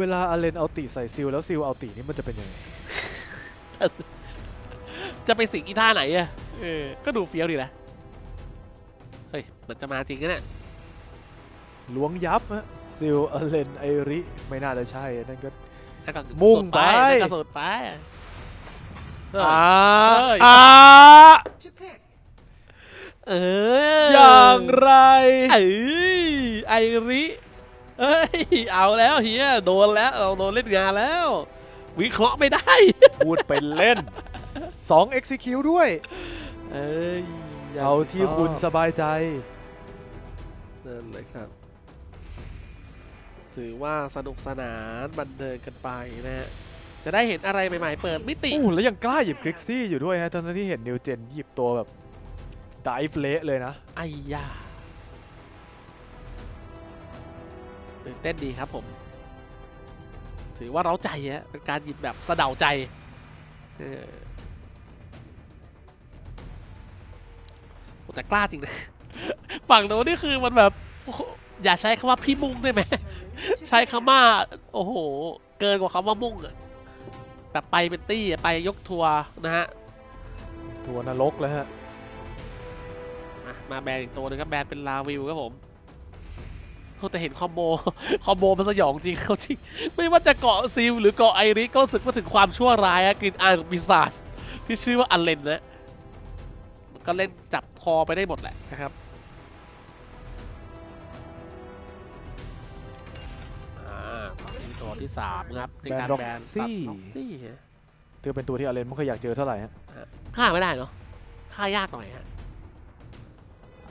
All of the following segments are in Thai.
เวลาอาเลนเอาติใส่ซิลแล้วซิลเอาตินี่มันจะเป็นยังไงจะไปสิงอีท่าไหนอะเออ ก็ดูเฟี้ยวดีนะ เฮ้ย มันจะมาจริงนะเนี่ยล้วงยับฮะซิลอาเลนไอริ ไม่น่าจะใช่นั่นก็ นั่นก็มุ่งสุดไป นั่นก็สุดไปเอออ่าเอ้ยอ่า To pick. เอออย่างไร เอ้ยไอริ เอ้ย เอาแล้วเฮียโดนแล้วเราโดนเล่นงานแล้ว วิเคราะห์ไม่ได้ พูดเป็นเล่น 2 execute ด้วย เอ้ยเอาที่คุณสบายใจ นั่นเลยครับ ถือว่าสนุกสนานบันเทิงกันไปนะฮะ จะได้เห็นอะไรใหม่ๆ เปิดมิติโอ้แล้วยังกล้าหยิบคริกซี่อยู่ด้วยฮะทั้งที่เห็นนิวเจนหยิบตัวแบบไดฟ์เละเลยนะ ไอ้ยา ตื่นเต้นดีครับผม ถือว่าเร้าใจฮะเป็นการหยิบแบบสะเดาใจเออโอ้แต่กล้าจริงนะฝั่งโน้นนี่คือมันแบบโอ้โหอย่าใช้คำว่าพี่มุ่งได้ไหม Turn to ใช้ pick. คำว่า โอ้โห เกินกว่าคำว่ามุ่งอะแบบไปเป็นตี้อะไปยกทัวร์นะฮะ ทัวร์นรกแล้วฮะอะมาแบนอีกตัวหนึงครับแบนเป็นลาวิวครับผมโอ้ แต่เห็นคอมโบคอมโบมันสยองจริงเขาจริง ไม่ว่าจะเกาะซิลหรือเกาะไอริสก็รู้สึกว่าถึงความชั่วร้ายอะกลิ่นอายของปีศาจที่ชื่อว่าอันเลนนะมันก็เล่นจับคอไปได้หมดแหละนะครับอ่านี่ตัวที่สามครับในการแบแบนน Roxy ตัด Roxy ฮะถือเป็นตัวที่อาเลนไม่เคยอยากเจอเท่าไหร่ฮะฆ่าไม่ได้เนาะฆ่ายากหน่อยฮะ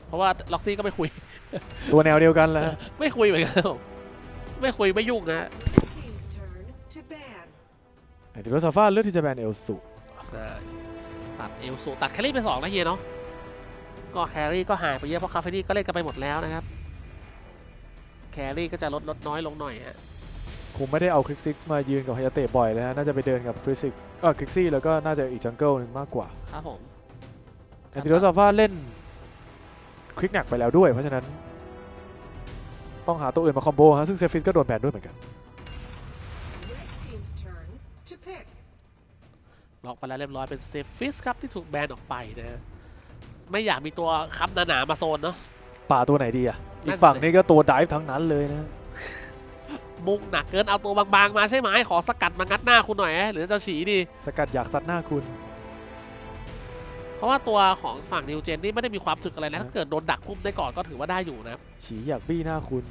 เพราะว่าล็อกซี่ก็ไม่คุย ตัวแนวเดียวกันแหล้วฮะไม่คุยเหมือนกันครับผมไม่คุยไม่ยุ่งนะฮะ Team's turn to ban. ไอ้ติโรซาฟ้าเลือกที่จะแบนเอลสุใช่ตัดเอลสูตัดแคลรี่ไปสองนะเฮียเนาะก็แคลรี่ก็หายไปเยอะเพราะคาเฟนี่ก็เล่นกันไปหมดแล้วนะครับ แคลรี่ก็จะลดลดน้อยลงหน่อยฮะคงไม่ได้เอาคริกซิกมายืนกับฮายาเตะบ่อยเลยฮะน่าจะไปเดินกับคริกซิกเออคริกซี่แล้วก็น่าจะอีกจังเกิลหนึ่งมากกว่าครับผมแอนติโรซาฟ้าเล่น คลิกหนักไปแล้วด้วย เพราะฉะนั้น ต้องหาตัวอื่นมาคอมโบฮะซึ่งเซฟิสก็โดนแบนด้วยเหมือนกัน Red team's turn to pick. ล็อกไปแล้วเรียบร้อยเป็นเซฟิสครับที่ถูกแบนออกไปนะฮะไม่อยากมีตัวค้ำหนาๆมาโซนเนาะป่าตัวไหนดีอะ อีนั่กนฝั่งสินี้ก็ตัวดิฟทั้งนั้นเลยนะ มุ่งหนักเกินเอาตัวบางๆมาใช่ไหมขอสกัดมางัดหน้าคุณหน่อยฮะหรือจะฉีดี สกัดอยากซัดหน้าคุณ เพราะว่าตัวของฝั่งนิวเจนนี่ไม่ได้มีความสึกอะไรนะ ถ้าเกิดโดนดักพุ่มได้ก่อนก็ถือว่าได้อยู่นะครับ ฉีอยากบี้หน้าคุณ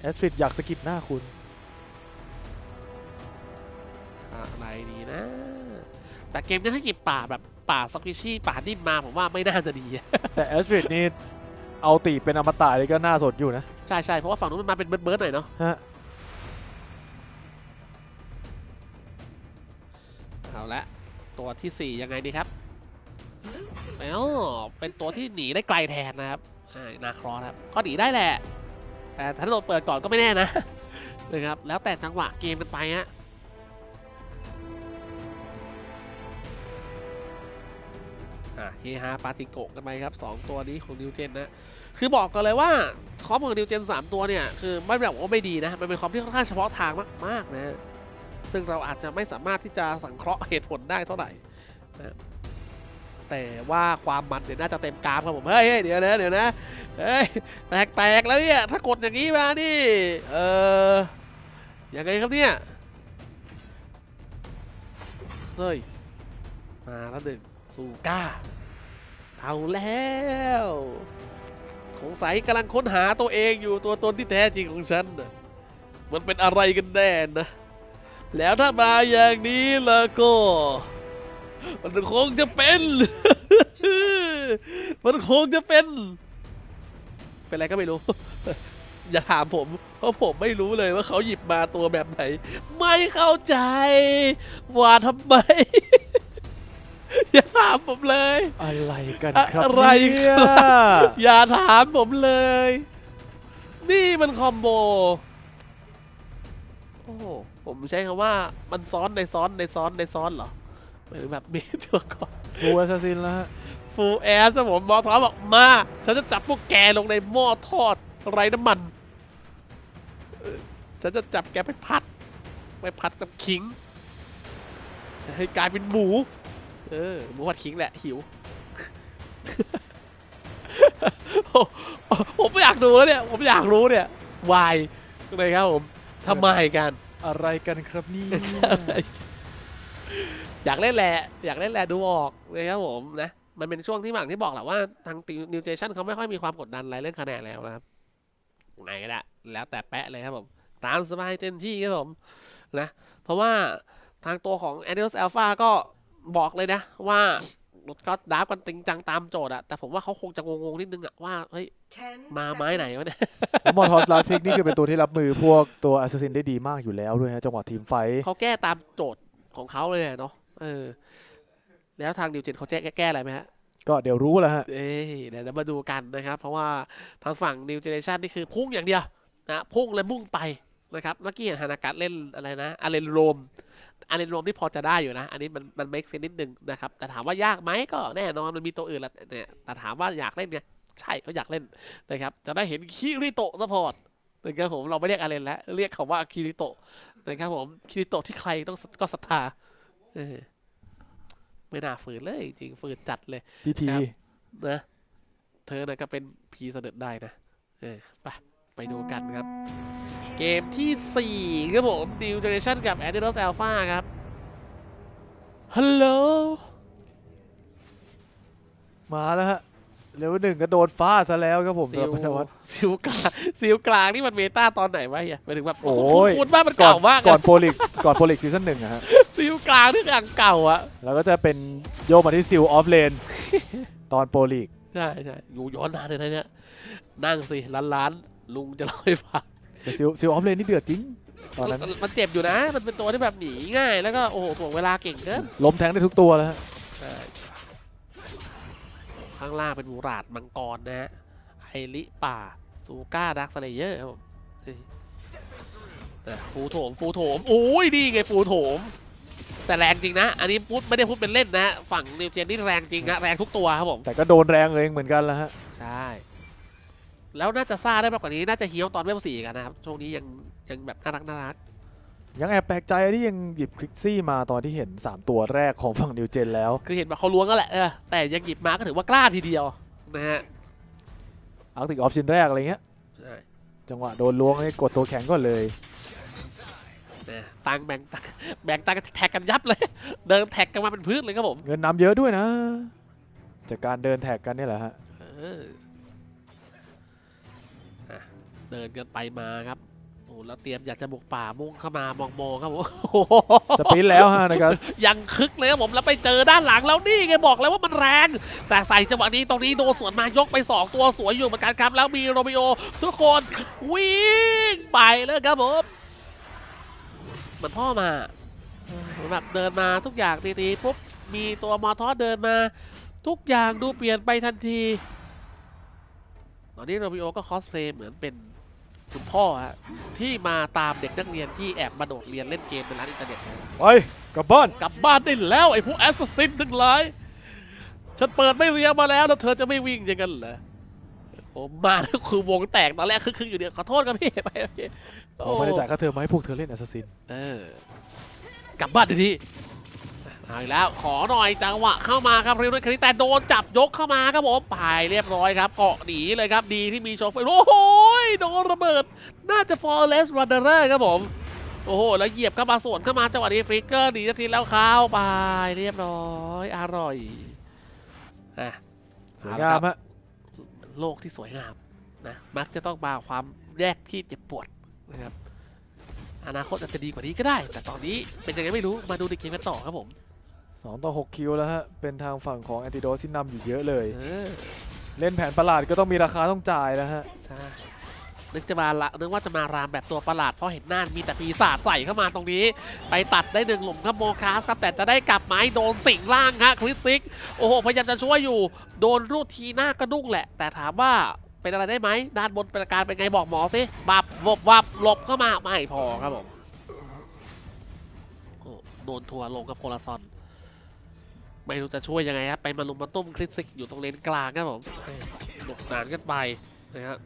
แอสฟิดอยากสกิดหน้าคุณ อะไรดีนะ แต่เกมนี้ถ้าหยิบป่าแบบป่าสควิชชี่ป่านิ่มมาผมว่าไม่น่าจะดี แต่แอสฟิดนี่เอาตีเป็นอมตะเลยก็น่าสนอยู่นะ ใช่ใช่เพราะว่าฝั่งนู้นมันมาเป็นเบิร์ดๆหน่อยเนาะฮะเอาละตัวทีสี่4 ยังไงดีครับ Blue team's แล้ว turn เป็นตัวที่หนีได้ไกลแทนนะครับอ่านาครอสครับก็หนีได้แหละ แต่ถ้าโดนเปิดก่อนก็ไม่แน่นะนะครับแล้วแต่จังหวะเกมกันไปฮะเฮฮาปาติโกกันไปครับ 2 ตัวนี้ของนิวเจนนะ คือบอกกันเลยว่า คอมของนิวเจน 3 ตัวเนี่ย คือไม่ได้บว่าไม่ดีนะ มันเป็นคอมที่ค่อนข้างเฉพาะทางมากๆนะ ซึ่งเราอาจจะไม่สามารถที่จะสังเคราะห์เหตุผลได้เท่าไหร่นะ แต่ว่าความมันเนี่ยน่าจะเต็มกราฟครับผม เฮ้ยเดี๋ยวนะเดี๋ยวนะเฮ้ยแตกๆแล้วเนี่ยถ้ากดอย่างนี้มานี่เออยังไงครับเนี่ยเฮ้ยมาแล้วหนึ่งซูก้าเอาแล้วสงสัยกำลังค้นหาตัวเองอยู่ตัวตนที่แท้จริงของฉันนะมันเป็นอะไรกันแน่นะ แล้วถ้ามาอย่างนี้แล้วก็ มันคงจะเป็น มันคงจะเป็น เป็นอะไรก็ไม่รู้ อย่าถามผม เพราะผมไม่รู้เลยว่าเขาหยิบมาตัวแบบไหน ไม่เข้าใจว่าทำไม อย่าถามผมเลย อะไรกันอะครับอะไรเนี่ยอย่าถามผมเลย นี่มันคอมโบ โอ้โหผมใช้คำว่ามันซ้อนในซ้อนในซ้อนในซ้อนเหรอ หมายถึงแบบมีตัวก่อนฟูแอสซินแล้วฮะฟูลแอสผมบอกท้อบอกมา ฉันจะจับพวกแกลงในหม้อทอดไร้น้ำมันเอ่อใจฉันจะจับแกไปผัด ไปผัดกับขิง ให้กลายเป็นหมู เออหมูผัดขิงแหละหิวโอ้ผมไม่อยากดูแล้วเนี่ย ผมอยากรู้เนี่ยวายเลยครับผมทำไมกัน อะไรกันครับนี่ อยากเล่นแหละอยากเล่นแหละดูออกเลยครับผมนะมันเป็นช่วงที่หวังที่บอกแหละว่าทางนิวเจชั่นเขาไม่ค่อยมีความกดดันอะไรเรื่องคะแนนแล้วนะครับไหนก็ได้แล้วแต่แปะเลยครับผมตามสบายเต็มที่ครับผมนะเพราะว่าทางตัวของ a d i o s Alpha ก็บอกเลยนะ ว่าก็ดราฟกันจริงจังตามโจทย์อะแต่ผมว่าเขาคงจะงงๆนิดนึงอะว่าเฮ้ย10มาไม้ไหนวะเนี่ยมอทอสลาพิกนี่คือเป็นตัวที่รับมือพวกตัวแอสซัสซินได้ดีมากอยู่แล้วด้วยฮะจังหวะทีมไฟท์เขาแก้ตามโจทย์ของเขาเลยอะเนาะ เออ แล้วทางนิวเจนเขาแก้แก้อะไรไหมฮะ ก็เดี๋ยวรู้แหล้วฮะ เอ้ยเดี๋ยวเรามาดูกันนะครับ เพราะว่าทางฝั่ง New Generation นี่คือพุ่งอย่างเดียวนะพุ่งและมุ่งไปนะครับเมื่อกี้เห็นฮานากัสเล่นอะไรนะอาเลนโรมอาเลนโรมที่พอจะได้อยู่นะ อันนี้มันมันเมคเซนนิดนึงนะครับ แต่ถามว่ายากไหมก็แน่นอนมันมีตัวอื่นละเนี่ยแต่ถามว่าอยากเล่นไงใช่เขาอยากเล่นนะครับ จะได้เห็นคิริโตะสปอร์ตนะครับผมเราไม่เรียกอาเลนแล้ว เรียกเขาว่าคิริโตะนะครับผมคิริโตะที่ใครต้องก็ศรัทธา เออไม่น่าฝืนเลย จริงฝืนจัดเลยพีพีครับนะ เธอนะก็เป็นพีเสด็จได้นะ เออไปไปดูกันครับ เกมที่ 4 ครับผม New Generation กับ a d i d a s Alpha ครับ ฮัลโหล มาแล้วฮะ เลเวลหนึ่งก็โดนฟาดซะแล้วครับผมซิสำหรัลบพันธวัฒน์ซิลกลางซิลกลางนี่มันเมตาตอนไหนวะเฮียหมายถึงแบบโอ้ยคุณว่ามันก่อนเก่ามากก่อนนะโปรลิกก่อนโปรลิกซีซั่นหนึ่งอะฮะ ซิลกลางนี่อย่างเก่าอะแล้วก็จะเป็นโยกมาที่ซิลออฟเลน ตอนโปรลีกใช่ใช่อยู่ย้อนนานเลยนะเนี่ยนั่งสิล้านล้านๆลุงจะเล่าให้ฟังแต่ซิลซิลออฟเลนนี่เดือดจริง ตอนนั้นมันมันเจ็บอยู่นะ มันเป็นตัวที่แบบหนีง่าย แล้วก็โอ้โหถ่วงเวลาเก่งเกินล้มแทงได้ทุกตัวแล้วฮะ ใช่ ข้างล่างเป็นมูราดมังกรนะฮะไอริป่าซูก้าดักสเลเยอร์ครับผมนี่แต่ฟูโถมฟูโถมโอ้ยดีไงฟูโถม แต่แรงจริงนะ อันนี้พูดไม่ได้พูดเป็นเล่นนะ ฝั่งนิวเจนนี่แรงจริงนะแรงทุกตัวครับผมแต่ก็โดนแรงเองเหมือนกันแล้วฮะใช่แล้วน่าจะซ่าได้มากกว่านี้น่าจะเฮี้ยวตอนเวลสี่กันนะครับช่วงนี้ยังยังแบบน่ารักน่ารัก ยังแอบแปลกใจที่ยังหยิบคลิกซี่มาตอนที่เห็น 3 ตัวแรกของฝั่งนิวเจนแล้ว คือเห็นแบบเขาล้วงก็แหละเออแต่ยังหยิบมาก็ถือว่ากล้าทีเดียวนะฮะอาร์ติกออฟชิ้นแรกอะไรเงี้ยใช่จังหวะโดนล้วงให้กดตัวแข็งก่อนเลยนะตังแบ่งตังแบ่งตังกันแท็กกันยับเลย เดินแท็กกันมาเป็นพืชเลยครับผม เงินนำเยอะด้วยนะ จากการเดินแท็กกันเนี่ยแหละฮะเอออะเดินกันไปมาครับ โอ้แล้วเตรียมอยากจะบุกป่ามุ่งเข้ามามองโมครับผมโอ้โหสปรินต์แล้วฮะนะครับยังคึกเลยครับผมแล้วไปเจอด้านหลังแล้วนี่ไงบอกแล้วว่ามันแรง แต่ใส่จังหวะนี้ตรงนี้โดนสวนมายกไป 2 ตัวสวยอยู่เหมือนกันครับแล้วมีโรมิโอทุกคนวิ่งไปเลยครับผมเหมือนพ่อมาเหมือนแบบเดินมาทุกอย่างตีๆปุ๊บมีตัวมอทอสเดินมา ทุกอย่างดูเปลี่ยนไปทันที ตอนนี้โรมิโอก็คอสเพลย์เหมือนเป็น คุณพ่อฮะที่มาตามเด็กนักเรียนที่แอบมาโดดเรียนเล่นเกมในร้านอินเทอร์เน็ตไปกลับบ้านกลับบ้านได้แล้วไอ้พวกแอสซัสซินทั้งหลายฉันเปิดไม่เรียงมาแล้วแล้วเธอจะไม่วิ่งอย่างนั้นเหรอโอ้มาแล้วคือวงแตกตอนแรกคึกๆอยู่เดียวขอโทษครับพี่ไปโอเคผมไม่ได้จ่ายค่าเทอมมาให้พวกเธอเล่นแอสซัสซินเออกลับบ้านดีๆ เอาอีกแล้วขอหน่อยจังหวะเข้ามาครับเรียวด้วยคณิตแต่โดนจับยกเข้ามาครับผมไปเรียบร้อยครับเกาะหนีเลยครับดีที่มีโชเฟอร์โอ้โหโดนระเบิด น่าจะฟอร์เรสวันเดอร์ครับผมโอ้โห แล้วเหยียบเข้ามาสวนเข้ามาจังหวะนี้ฟลิกเกอร์หนีนาทีแล้วเข้าไปเรียบร้อยอร่อยอะสวยงามฮะโลกที่สวยงามนะมักจะต้องมาความแยกที่เจ็บปวดนะครับอนาคตอาจจะดีกว่านี้ก็ได้ แต่ตอนนี้เป็นยังไงไม่รู้มาดูในเกมกันต่อครับผม 2 ต่อ 6 คิวแล้วฮะ เป็นทางฝั่งของแอนติโดสที่นำอยู่เยอะเลย เออเล่นแผนประหลาดก็ต้องมีราคาต้องจ่ายแล้วฮะ ใช่นึกจะมาละนึกว่าจะมารามแบบตัวประหลาดเพราะเห็นหน้ามีแต่ปีศาจใส่เข้ามาตรงนี้ ไปตัดได้หนึ่งหลุมครับโมคาสครับ แต่จะได้กลับไม้โดนสิงล่างฮะคริสซิก โอ้โห พยายามจะช่วยอยู่ โดนรูดทีหน้ากระดุ้งแหละ แต่ถามว่าเป็นอะไรได้ไหมด้านบนเป็นอาการเป็นไงบอกหมอสิบับวบวับหลบเข้ามาไม่พอครับผมโอ้โดนทัวร์ลงกับโพลาซอน ไม่รู้จะช่วยยังไงครับไปมาลุมมาตุ้มคริสซิกอยู่ตรงเลนกลางครับผมหลบนานกันไปนะครับ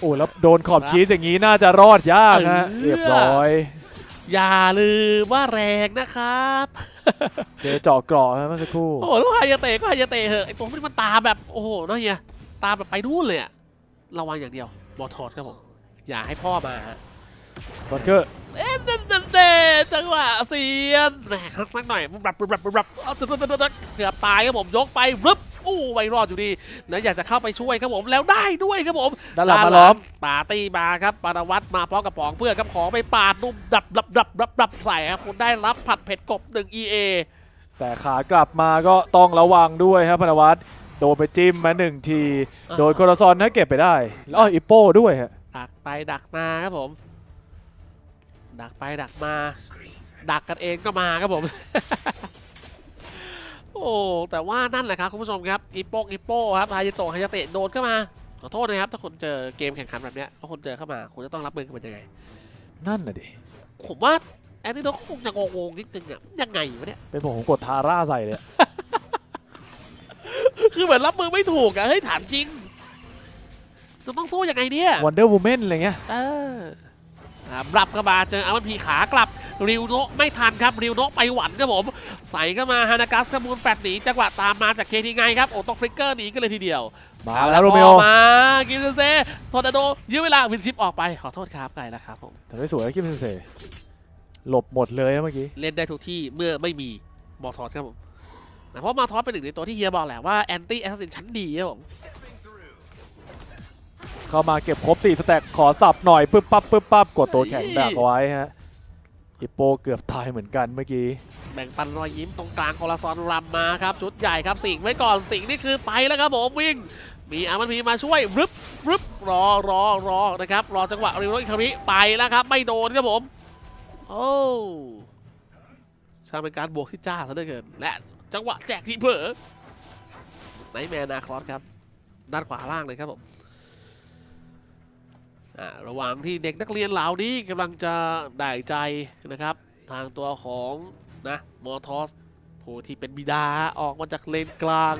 โอ้แล้วโดนขอบชีสอย่างนี้น่าจะรอดยากฮะเออเรียบร้อย อย่าลืมว่าแรงนะครับ เจอเจาะเกราะฮะเมื่อสักครู่โอ้โหแล้วฮายาเตะก็ฮายาเตะเหอะไอตัวนี้มันตามแบบโอ้โหเนาะเฮียตามแบบไปนู่นเลยอะระวังอย่างเดียวบอทอดครับผมอย่าให้พ่อมาฮะตอนเกอร์ เอ๊ะนั่นนั่นเด้จังหวะเซียนแหมสักหน่อยรับรับรับรับเอาตึ๊ดตึ๊ดตึ๊ดตึ๊ดเกือบตายครับผมยกไปรึบอู้ไม่รอดอยู่ดีนะอยากจะเข้าไปช่วยครับผมแล้วได้ด้วยครับผมด้านหลังมาล้อมปาร์ตี้มาครับปานวัตรมาพร้อมกับปองเพื่อนครับของไปปาดนุ่มดับดับดับดับดับใส่ครับคุณได้รับผัดเผ็ดกบหนึ่ง EA แต่ขากลับมาก็ต้องระวังด้วยครับพนวัตโดนไปจิ้มมาหนึ่งทีอ่าโดยโคราซอนนะเก็บไปได้แล้วอิปโป้ด้วยฮะดักไปดักมาครับผม ดักไปดักมา ดักกันเองก็มาครับผม โอ้แต่ว่านั่นแหละครับคุณผู้ชมครับอีโป้อีโป้ครับฮายาโตะฮายาเตะโดนเข้ามาขอโทษนะครับถ้าคุณเจอเกมแข่งขันแบบเนี้ยแล้วคุณเจอเข้ามาคุณจะต้องรับมือกับมันยังไง นั่นน่ะดิ ผมว่าแอนติโดคงจะงงๆนิดนึงอะยังไงวะเนี่ยเป็นผมผมกดทาร่าใส่เลย คือเหมือนรับมือไม่ถูกอะเฮ้ยถามจริงจะต้องสู้ยังไงเนี่ยวันเดอร์วูแมนอะไรเงี้ย เอออ่า รับเข้ามาเจออาวันพีขากลับริวโนะไม่ทันครับริวโนะไปหวันครับผมใส่เข้ามาฮานากัสขมูลแฟดหนีจังหวะตามมาจากเคทีไงครับโอ้ต้องฟลิกเกอร์หนีกันเลยทีเดียวมาแล้วโรเมโอมากินเซทอร์นาโดยื้อเวลาวินชิปออกไปขอโทษครับไกลแล้วครับผมแต่ไม่สวยคิมเซนเซหลบหมดเลยนะเมื่อกี้เล่นได้ทุกที่เมื่อไม่มีมอทอสครับผมแต่เพราะมาทอสเป็นหนึ่งในตัวที่เฮียบอกแหละว่าแอนตี้แอสซินชั้นดีครับผม เข้ามาเก็บครบ4สแต็กขอสับหน่อยปึ๊บปั๊บปึ๊บปั๊บกดตัวแข็งดักเอาไว้ฮะอิปโปเกือบตายเหมือนกันเมื่อกี้แบ่งปันรอยยิ้มตรงกลางคอลาซอนรำมาครับชุดใหญ่ครับสิงไว้ก่อนสิงนี่คือไปแล้วครับผมวิ่ง มีอามันพีมาช่วยรึบรึบรอรอรอนะครับ รอจังหวะริโรอิคาริไปแล้วครับ ไม่โดนครับผมโอ้ช่างเป็นการบวกที่จ้าซะเหลือเกิน และจังหวะแจกที่เผลอไนแมนนาครอสครับ ด้านขวาล่างเลยครับผม ระหว่างที่เด็กนักเรียนเหล่านี้กำลังจะได้ใจนะครับ ทางตัวของนะมอทอสผู้ที่เป็นบิดาออกมาจากเลนกลาง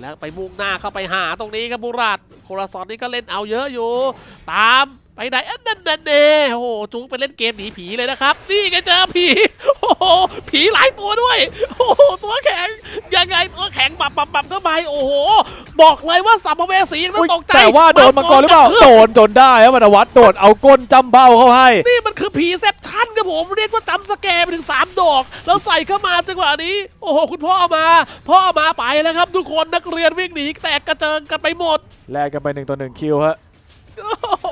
แล้วไปมุ่งหน้าเข้าไปหาตรงนี้ครับบุรัตโคราซอนนี่ก็เล่นเอาเยอะอยู่ ตาม ไปไหนอันนั่นนั่นเน่โอ้โหจุงไปเล่นเกมหนีผีเลยนะครับ นี่ไงเจอผีโอ้โหผีหลายตัวด้วย โอ้โหตัวแข็งยังไงตัวแข็งปับปับปับเข้าไปโอ้โห บอกเลยว่าสัมภเวสียังต้องตกใจแต่ว่าโดนมังกรหรือเปล่าโดนจนได้ครับพนวัตโดดเอาก้นจำเบ้าเข้าให้ นี่มันคือผีเซปชั่นครับผมเรียกว่าจำสแกร์ไปถึง 3 ดอก แล้วใส่เข้ามาจังหวะนี้ โอ้โห คุณพ่อมา พ่อมาไปแล้วครับ ทุกคนนักเรียนวิ่งหนีแตกกระเจิงกันไปหมดแลกกันไปหนึ่งต่อหนึ่งคิวฮะ โอ้โห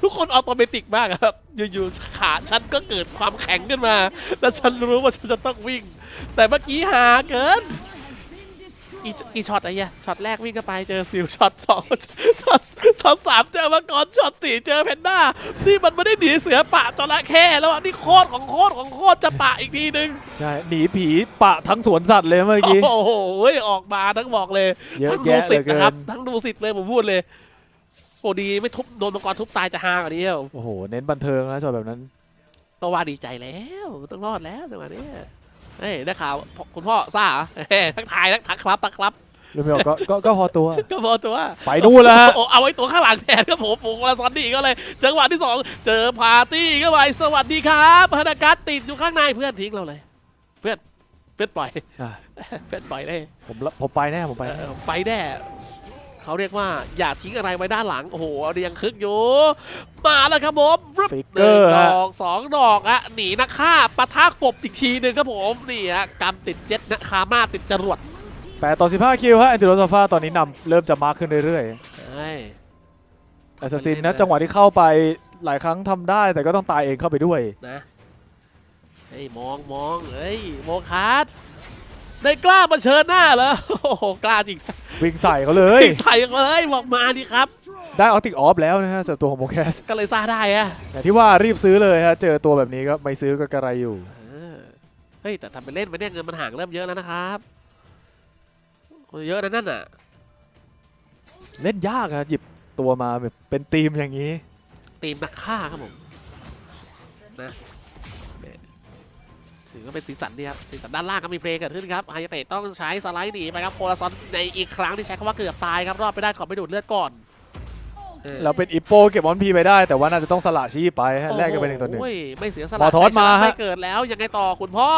ทุกคนออโตเมติกมากครับ อยู่ๆขาฉันก็เกิดความแข็งขึ้นมา แล้วฉันรู้ว่าฉันจะต้องวิ่ง แต่เมื่อกี้หาเกิน อีอีช็อตอะไรเนี่ยช็อตแรกวิ่งเข้าไปเจอซิลช็อตสองช็อตช็อตสามเจอมังกรช็อตสี่เจอเพนด้านี่มันไม่ได้หนีเสือปะจระเข้แล้วอะนี่โคตรของโคตรของโคตรจะปะอีกทีนึงใช่หนีผีปะทั้งสวนสัตว์เลยเมื่อกี้โอ้โหออกมาทั้งบอกเลยเยอะทั้งดูแยะเหสิลืทอธิ์เกินะครับนทั้งดูสิทธิ์เลยผมพูดเลยโอ้ดีไม่ทุบโดนมังกรทุบตายจะฮากว่านี้แล้วโอ้โหเน้นบันเทิงนะช็อตแบบนั้นต้องว่าดีใจแล้วต้องรอดแล้วจังหวะนี้ เฮ้ยได้ข่าวคุณพ่อซ่าเหรอเฮ้ยทักทายทักทักครับทักครับลูเมโอก็ก็ก็พอตัว ก็พอตัวไปนู่นแล้วฮะ โอ้เอาไว้ตัวข้างหลังแทนครับผมผมคนละซอนดี้ก็เลยจังหวะที่สองเจอพาร์ตี้เข้าไปสวัสดีครับพนักงานติดอยู่ข้างในเพื่อนทิ้งเราเลย เพื่อนเพื่อนปล่อยอะ เพื่อนปล่อยได้ผมละผมไปแน่ผมไป เอแน่อไปแน่ เขาเรียกว่าอย่าทิ้งอะไรไว้ด้านหลัง โอ้โหเรียงคึกอยู่ มาแล้วครับผมฟึบฟิกหเกนึ่องร์ดฮะอกสองดอกอะหนีนักฆ่าปะทะกบอีกทีหนึ่งครับผมนี่ฮะกำติดเจ็ตนะคามาติดจรวดแปดต่อสิบห้าคิวฮะแอนติโรซาฟาตอนนี้นำเริ่มจะมาร์คขึ้นเรื่อยใช่ๆแอสซัสซินนะจังหวะที่เข้าไปหลายครั้งทำได้แต่ก็ต้องตายเองเข้าไปด้วยนะเฮ้ยมองมองเฮ้ยโมคาร์ด ได้กล้ามาเชิญหน้าเหรอโอ้โหกล้าจริงวิ่งใส่เขาเลย ใส่เลยบอกมาดิครับได้ออติกออฟแล้วนะฮะสำหรับตัวของโมแคสก็เลยซ่าได้อะแต่ที่ว่ารีบซื้อเลยฮะเจอตัวแบบนี้ก็ไม่ซื้อก็กระไรอยู่เออเฮ้ยแต่ทำไปเล่นไปเนี่ยเงินมันห่างเริ่มเยอะแล้วนะครับโอ้ยเยอะนะนั่นน่ะเล่นยากอะหยิบตัวมาแบบเป็นทีมอย่างนี้ตีมนักฆ่าครับผมนะเนี่ย ถือว่าเป็นสีสันดีครับสีสันด้านล่างก็มีเพลงเกิดขึ้นครับไฮยาเตะต้องใช้สไลด์หนีไปครับโคลาซอนในอีกครั้งที่ใช้คำว่าเกือบตายครับรอดไปได้ขอไปดูดเลือดก่อนออแล้วเป็นอิปโปเก็บมอนพีไปได้ แต่ว่าน่าจะต้องสละชีพไปฮะแลกกันเป็นหนึ่งต่อหนึ่งโอ้ยไม่เสียสหมละอทอสชัยชนะมาฮะไม่เกิดแล้วยังไงต่อคุณพ่อ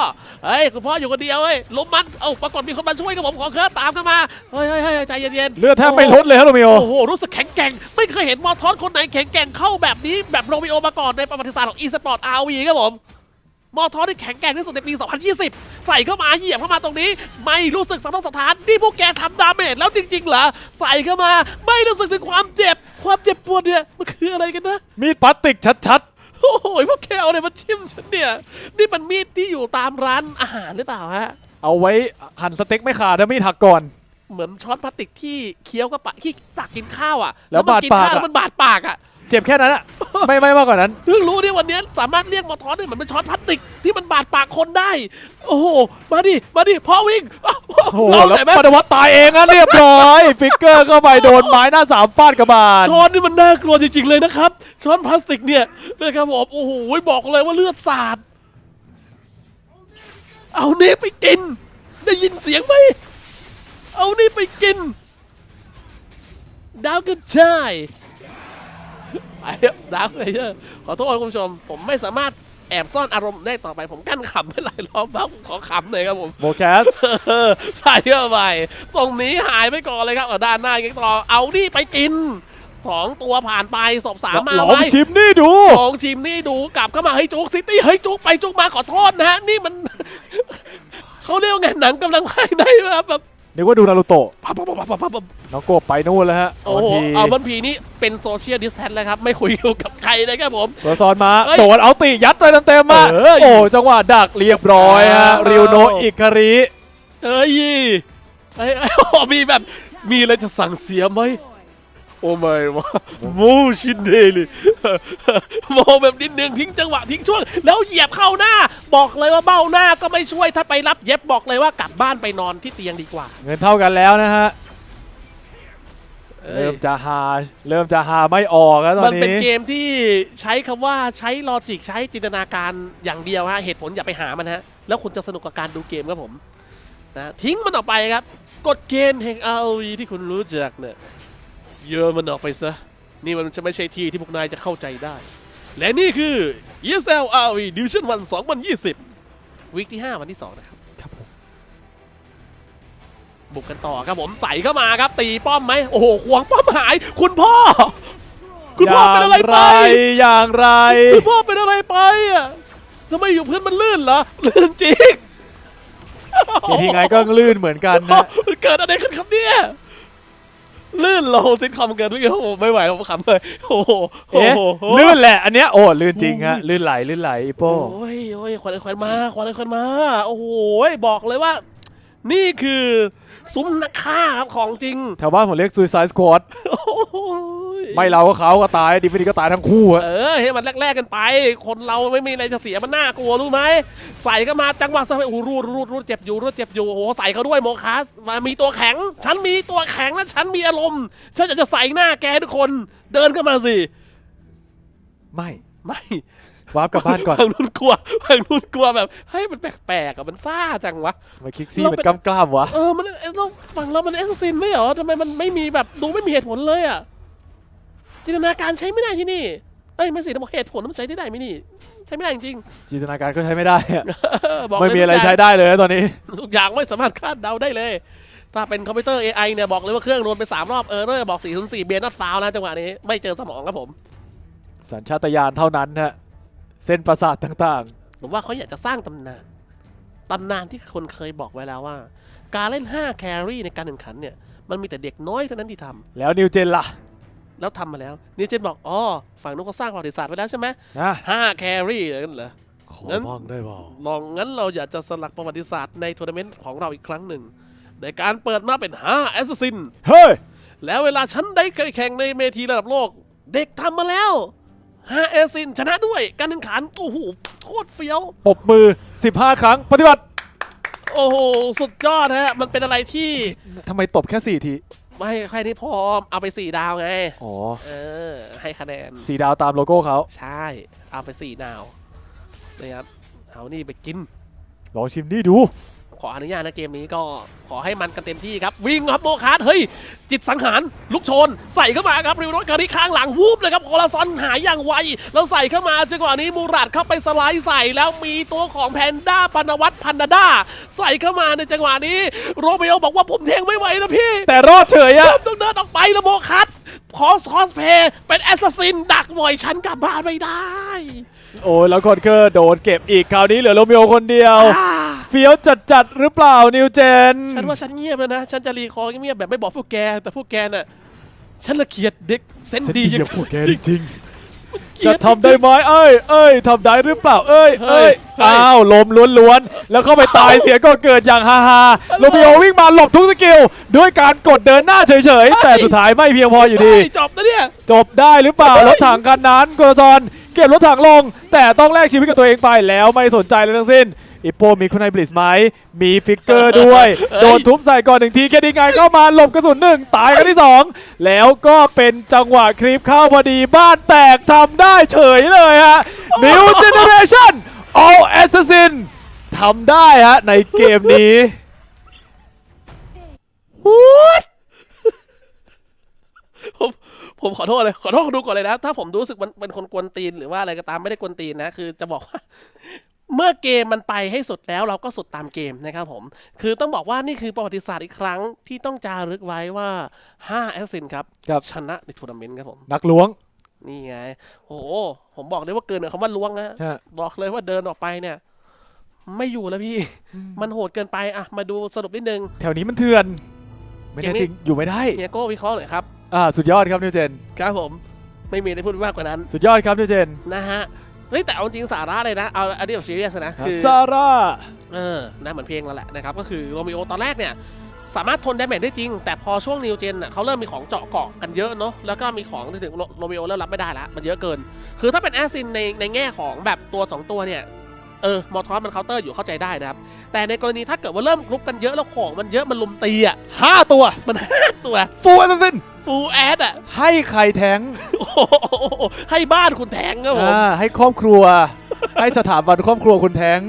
เฮ้ยคุณพ่ออยู่คนเดียวเฮ้ยล้มมันเอ้าปรากฏมีคนมาช่วยกับผมขอเคิร์ฟตามเข้ามาเฮ้ยเฮ้ยเฮ้ยใจเย็นๆเลือดแทบไม่ลดเลยฮะโรมิโอโอ้โหรู้สึกแข็งแกร่งไม่เคยเห็นมอทอสคนไหนแข็งแกร่งเข้าแบบนี้แบบโรมิโอมาก่อนในประวัติศาสตร์ของอีสปอร์ตอาวีครับผม มอทอสที่แข็งแกร่งที่สุดในปี 2020 ใส่เข้ามาเหยียบเข้ามาตรงนี้ ไม่รู้สึกสะท้อนสถานนี่พวกแกทำดาเมจแล้วจริงๆเหรอใส่เข้ามาไม่รู้สึกถึงความเจ็บ ความเจ็บปวดเนี่ยมันคืออะไรกันนะมีดพลาสติกชัดโอ้โหพวกแกเอาอะไรมาชิมฉันเนี่ยนี่มันมีดที่อยู่ตามร้านอาหารหรือเปล่าฮะๆ เอาไว้หั่นสเต็กไม่ขาดนะมีดหักก่อน เหมือนช้อนพลาสติกที่เคี้ยวกับปะที่ตักกินข้าวอะแล้วมันกินบาดปากข้าวอะ แล้วมันบาดปากอะ เจ็บแค่นั้นอะไม่ไม่มากกว่านั้น เพิ่งรู้ที่วันนี้สามารถเรียกมอทอสได้เหมือนเป็นช้อนพลาสติกที่มันบาดปากคนได้ โอ้โห มาดิ มาดิพ่อวิ่งอ้าวโอ้โหเราแล้วแต่ไหมปฏิวัติตายเองอะเรียบร้อย ฟิกเกอร์เข้าไปโดนไม้หน้าสามฟาดกระบาล ช้อนนี่มันน่ากลัวจริงๆเลยนะครับ ช้อนพลาสติกเนี่ยนะครับผมโอ้โหบอกเลยว่าเลือดสาด เอานี่ไปกิน ได้ยินเสียงไหม เอานี่ไปกิน ดาวกระชายไป ครับดาวเลยเยอร์ขอโทษคุณผู้ชม ผมไม่สามารถแอบซ่อนอารมณ์ได้ต่อไปผมกั้นขำไม่หลายรอบแล้วผมขอขำหน่อยครับผมโบแคสเออใส่เข้าไปตรงนี้หายไปก่อนเลยครับเอาด้านหน้ายังต่อเอานี่ไปกินสองตัวผ่านไปศพสามมาลองไว้ชิมนี่ดูลองชิมนี่ดูกลับเข้ามาเฮ้ยจุกซิตี้เฮ้ยจุกไปจุกมาขอโทษนะฮะนี่มัน เขาเรียกว่าไงหนังกำลังภายในแบบแบบนึกว่าดูนารูโตะ ปั๊บปั๊บปั๊บปั๊บปั๊บปั๊บน้องโกบไปนู่นแล้วฮะโอ้โหวันทีเอาบันพีนี่เป็นโซเชียลดิสแทนแล้วครับ ไม่คุยกับใครเลยครับผมตัวซอนมาเฮ้ยโดนเอาติยัดไปเต็มๆมาเอ้ยโอ้จังหวะดักเรียบร้อยฮะอ้าวริวโนะอิคาริเอ้ยเอ้ยเอ้ยโอ้โหมีแบบมีอะไรจะสั่งเสียไหมโอ้ไม่วะโมชินเดลิโมแบบนิดนึงทิ้งจังหวะทิ้งช่วง แล้วเหยียบเข้าหน้า บอกเลยว่าเบ้าหน้าก็ไม่ช่วยถ้าไปรับเย็บบอกเลยว่ากลับบ้านไปนอนที่เตียงดีกว่า เงินเท่ากันแล้วนะฮะอ้ย เริ่มจะหาเริ่มจะหาไม่ออกแล้วตอมันนเป็นนี้เกมที่ใช้คำว่าใช้ลอจิกใช้จินตนาการอย่างเดียวฮะเหตุผลอย่าไปหามันฮะ แล้วคุณจะสนุกกับการดูเกมครับผมนะทิ้งมันออกไปครับกฎเกณฑ์แห่ง ROV ที่คุณรู้จักเนี่ยโยนมันออกไปซะ นี่มันจะไม่ใช่ที่ที่พวกนายจะเข้าใจได้ และนี่คือ ESL ROV Division 1 2020 วีคที่ 5 วันที่ 2 นะครับครับผม บุกกันต่อครับผมใส่เข้ามาครับ ตีป้อมไหมโอ้โหควงป้อมหาย คุณพ่อ คุณพ่อเป็นอะไรไป อย่างไร คุณพ่อเป็นอะไรไปอะทำไมอยู่พื้นมันลื่นเหรอลื่นจริงทีทีไงก็ลื่นเหมือนกันนะมันเกิดอะไรขึ้นครับเนี่ยลื่นโลซิทคอมเกินเมื่อกี้โอ้โหไม่ไหวผมขำเลยโอ้โหโอ้เอ๊ะโหลื่นแหละอันเนี้ยโอ้ลื่นจริงฮะลื่นไหลลื่นไหลอีโป้โอ้ยโอ้ยควันควันมาควันควันมา โอ้โหบอกเลยว่า นี่คือซุ้มนักฆ่าครับของจริง แถวบ้านผมเรียก Suicide Squad โอ้โหไม่เราก็เขาก็ตายดีไม่ดีก็ตายทั้งคู่ฮะเออให้มันแรกๆกันไป คนเราไม่มีอะไรจะเสียมันน่ากลัวรู้ไหม ใส่ก็มาจังหวะสะโอ้โหรูดรูดรูดเจ็บอยู่รูดเจ็บอยู่โอ้โหใส่เขาด้วยโมคัสมามีตัวแข็ง ฉันมีตัวแข็งและฉันมีอารมณ์ฉันอยากจะใส่หน้าแกให้ทุกคน เดินเข้ามาสิ ไม่ ไม่ วาร์ปกลับบ้านก่อนฝั่งนู้นกลัวฝั่งนู้นกลัวแบบเฮ้ยมันแปลกๆอะมันซ่าจังวะ มาคิกซี่เป็นกำกล้ามวะ เออมันเอสเราฝั่งเรามันเอสซินไม่เหรอทำไมมันไม่มีแบบดูไม่มีเหตุผลเลยอะจินตนาการใช้ไม่ได้ที่นี่เอ้ยไม่สิแต่บอกเหตุผลมันใช้ได้ไหมนี่ ใช้ไม่ได้จริงจินตนาการก็ใช้ไม่ได้อะๆบอกเลยไม่มีอะไรทุกย่าง ใช้ได้เลยตอนนี้ ทุกอย่างไม่สามารถคาดเดาได้เลย ถ้าเป็นคอมพิวเตอร์ AI เนี่ย บอกเลยว่าเครื่องรวนไป 3 รอบเออร์เรอร์บอก 4 0 4 เบียร์นัดฟาวนะจังหวะนี้ ไม่เจอสมองครับผม สัญชาตญาณเท่านั้นฮะ เส้นประสาทต่างผมว่าเขาอยากจะสร้างตำนาน ตำนานที่คนเคยบอกไว้แล้วว่า การเล่น 5 แครี่ในการแข่งขันเนี่ย มันมีแต่เด็กน้อยเท่านั้นที่ทำๆ แล้วนิวเจนล่ะแล้วทำมาแล้วนี่เจนบอกอ๋อฝั่งนู้นเขาสร้างประวัติศาสตร์ไว้แล้วใช่ไหมนะห้าแครี่เลยกันเหรอ ของั้น บ้างได้เปล่าลองงั้นเราอยากจะสลักประวัติศาสตร์ในทัวร์นาเมนต์ของเราอีกครั้งหนึ่งในการเปิดมาเป็น5แอสซินเฮ้ย แล้วเวลาฉันได้เคยแข่งในเมทีระดับโลก เด็กทำมาแล้ว ฮาเอซินชนะด้วยการแข่งขันโอ้โหโคตรเฟี้ยวปบมือ 15 ครั้ง ปฏิบัติโอ้โห สุดยอดฮะ มันเป็นอะไรที่ทำไมตบแค่ 4 ที ไม่แค่นี้พอเอาไป 4 ดาวไง อ๋อเออ ให้คะแนน สีดาวตามโลโก้เขา ใช่ เอาไป 4 ดาวนะครับเอานี่ไปกิน ลองชิมนี่ดู ขออนุญาตนะเกมนี้ก็ขอให้มันกันเต็มที่ครับ วิ่งครับโมคาร์ดเฮ้ย จิตสังหารลุกโชน ใส่เข้ามาครับริวโรสการิข้างหลังวูบเลยครับโคลาซอนหายอย่างไวแล้วใส่เข้ามาจังหวะนี้มูราดเข้าไปสไลด์ใส่แล้วมีตัวของแพนด้าปานวัตพันดาด้าใส่เข้ามาในจังหวะนี้ โรเมโอบอกว่าผมเทงไม่ไหวนะพี่ แต่รอดเฉยอะต้องเดินออกไปแล้วโมคัสคอสคอสเพย์เป็นแอสซัสซินดักหน่อยฉันกลับบ้านไม่ได้ โอ้ยแล้วคอนเคอร์โดนเก็บอีกคราวนี้เหลือโรมิโอคนเดียวอ่า เฟี้ยวจัดจัดๆหรือเปล่านิวเจน ฉันว่าฉันเงียบแล้วนะ ฉันจะรีคอร์เงียบแบบไม่บอกพวกแก แต่พวกแกน่ะ ฉันละเกียดเด็กเซนส์ดีเสียพวกแกจริงเกลีจะยดทำได้ไหมเอ้ย เอ้ยทำได้หรือเปล่า เอ้ยเฮ้เอ้ยยเฮ้ย อ้าวลมล้วนๆ แล้วเข้าไปตายเสียก็เกิดอย่างฮาฮาโรมิโอวิ่งมาหลบทุกสกิล ด้วยการกดเดินหน้าเฉยๆ แต่สุดท้ายไม่เพียงพออยู่ดีเฮ้ยจบนะเนี่ย จบได้หรือเปล่า รถถังคันนั้นโกรซอน เก็บรถถังลง แต่ต้องแลกชีวิตกับตัวเองไปแล้วไม่สนใจเลยทั้งสิ้น อิปโปมีคุณไนบลิสไหมมีฟิกเกอร์ด้วย โดนทุบใส่ก่อนหนึ่งทีแค่ดีไงเข้ามาหลบกระสุนหนึ่งตายกันที่สองแล้วก็เป็นจังหวะคลิปเข้าพอดีบ้านแตกทำได้เฉยเลยฮะ New Generation All Assassin ทำได้ฮะในเกมนี้ What ผมผมขอโทษเลยขอโทษคนดูก่อนเลยนะ ถ้าผมรู้สึกมันเป็นคนกวนตีนหรือว่าอะไรก็ตามไม่ได้กวนตีนนะ คือจะบอกว่า เมื่อเกมมันไปให้สุดแล้วเราก็สุดตามเกมนะครับผม คือต้องบอกว่านี่คือประวัติศาสตร์อีกครั้งที่ต้องจารึกไว้ว่า5แอสซินครับ ครับ ชนะในทัวร์นาเมนต์ครับผม นักล้วง นี่ไง โอ้โห ผมบอกเลยว่าเกินคำว่าล้วงนะฮะ บอกเลยว่าเดินออกไปเนี่ย ไม่อยู่แล้วพี่ มันโหดเกินไปอะมาดูสรุปนิดนึง แถวนี้มันเถื่อน ไม่เกมแน่นี้จริงอยู่ไม่ได้ เฮียโก้วิเคราะห์หน่อยครับ อ่า สุดยอดครับนิวเจน ครับผม ไม่มีอะไรพูดมากกว่านั้น สุดยอดครับนิวเจน นะฮะ เฮ้ยแต่เอาจริงสาระเลยนะเอาอันนี้แบบซีเรียสนะคือซาร่าเออนะเหมือนเพลงแล้วแหละนะครับก็คือโรมิโอตอนแรกเนี่ยสามารถทนดาเมจได้จริง แต่พอช่วงนิวเจนน่ะเขาเริ่มมีของเจาะเกาะกันเยอะเนาะแล้วก็มีของที่ถึงโรมิโอเริ่มรับไม่ได้ละมันเยอะเกิน คือถ้าเป็นแอสซินในในแง่ของแบบตัว 2 ตัวเนี่ย เออมอทอสมันเคาน์เตอร์อยู่เข้าใจได้นะครับ แต่ในกรณีถ้าเกิดว่าเริ่มกรุ๊ปกันเยอะแล้วของมันเยอะมันลุมตีอะห้าตัวมันห้าตัวฟูลแอสซินฟูแอดอะให้ใครแทงโอ้โหให้บ้านคุณแทงครับผมอ่าให้ครอบครัว ให้สถาบันครอบครัวคุณแทง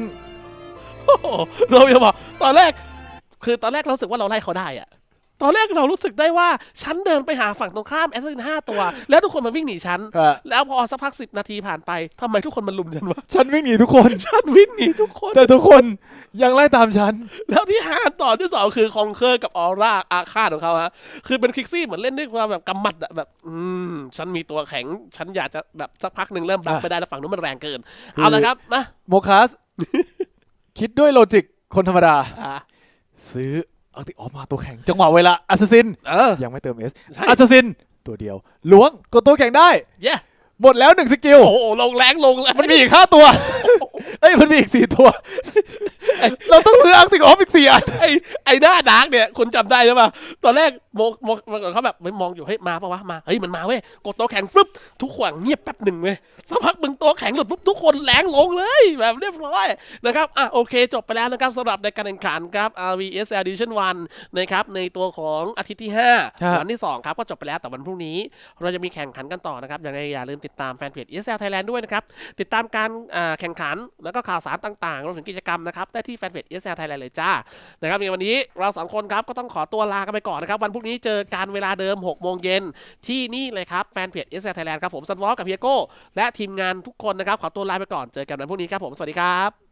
โอ้โหเราจะบอกตอนแรก คือตอนแรกเรารู้สึกว่าเราไล่เขาได้อะ ตอนแรกเรารู้สึกได้ว่าฉันเดินไปหาฝั่งตรงข้ามแอสซินห้าตัว แล้วทุกคนมาวิ่งหนีฉันอะแล้วพอสักพักสิบนาทีผ่านไปทำไมทุกคนมันลุมฉันวะ ฉันวิ่งหนีทุกคน ฉันวิ่งหนีทุกคน แต่ทุกคนยังไล่ตามฉัน แล้วที่หาต่อที่สองคือคองเคอร์กับออร่าอาฆาตของเขาฮะคือเป็นคิกซี่เหมือนเล่นด้วยความแบบกำมัดอะแบบ อืม ฉันมีตัวแข็ง ฉันอยากจะแบบสักพักหนึ่งเริ่มรับอะ ไม่ได้แล้วฝั่งนู้นมันแรงเกินคือเอาละครับนะโมคัส คิดด้วยโลจิกคนธรรมดา อะซื้อ เอาติออกมาตัวแข็งจังหวะเวลาอัสซินเออ ยังไม่เติมเอสใช่ อัสซินตัวเดียวล้วงกดตัวแข็งได้ เย้หมดแล้วหนึ่งสกิล โอ้โหลงแรงลงแรง มันมีอีกห้าตัว เอ้ยมันมีอีกสี่ตัว เราต้องซื้ออัลติกออฟอีกสี่อันไอ้ไอ้หน้าดาร์กเนี่ยคุณจำได้ใช่ป่ะตอนแรกมองมองมองเขาแบบไม่มองอยู่เฮ้ยมาปะวะมาเฮ้ยมันมาเว้ยกดตัวแข็งฟึบทุกขวางเงียบแป๊บหนึ่งเว้ยสักพักมึงตัวแข็งหลุดปุ๊บทุกคนแรงลงเลยแบบเรียบร้อยนะครับอะโอเค จบไปแล้วนะครับสำหรับในการแข่งขันครับ RVSL Division 1นะครับในตัวของอาทิตย์ที่ฮะ5วันที่ 2 ครับ ก็จบไปแล้วแต่วันพรุ่งนี้ เราจะมีแข่งขันกันต่อนะครับยังไงอย่าลืมติดตามแฟนเพจ ESL Thailand ด้วยนะครับติดตามการอ่าแข่งขันแล้วก็ข่าวสารต่างๆรวมถึงกิจกรรมนะครับได้ที่แฟนเพจเอสแอลไทยแลนด์เลยจ้านะครับในวันนี้เราสองคนครับก็ต้องขอตัวลากันไปก่อนนะครับวันพรุ่งนี้เจอการเวลาเดิม6โมงเย็นที่นี่เลยครับแฟนเพจเอสแอลไทยแลนด์ครับผมซันวอลกับเฮียโก้และทีมงานทุกคนนะครับขอตัวลาไปก่อนเจอกันวันพรุ่งนี้ครับผมสวัสดีครับ